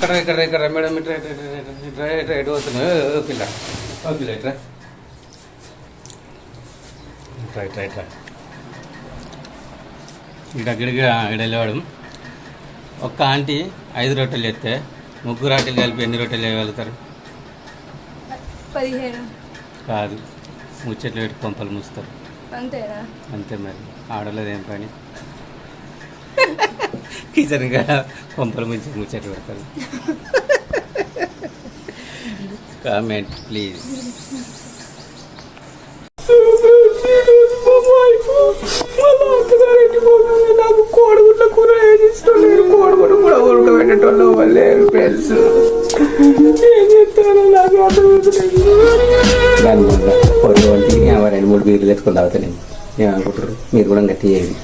ఇక్కడ ఇక్కడ ఇక్కడ మేడం ఇట్రా ఇట్రా ఇట్రా ఇట్రా ఇట్రా ఇటు వస్తున్నా ఓ పిల్ల. ఇట్రా ఇట్రా ఇట్రా ఇట్రా ఇక్కడ వెళ్ళేవాడు ఒక్క ఆంటీ ఐదు రొట్టెలు ఎత్తే ముగ్గురు ఆంటీలు కలిపి ఎన్ని రొట్టెలు వేయగలుగుతారు పదిహేను. కాదు ముచ్చట్లు పెట్టి కొంపలు మూస్తారు. అంతేనా? అంతే మరి. ఆడలేదు ఏం పని? కిచెన్ కూడా కొంపలు ముంచి పెడతారు. Comment please. నాకు కోడిగుడ్ల కూర వేసిస్తలేరు కోడిగుడ్డు కూడా ఉడకబెట్టేటోళ్ళు లేరు ఫ్రెండ్స్ ఏం చెప్తాను నాకు దాని వల్ల రెండు మూడు బీర్లు తెచ్చుకొని తాగుతాను ఏమనుకుంటారు మీరు కూడా గట్టి చేయండి.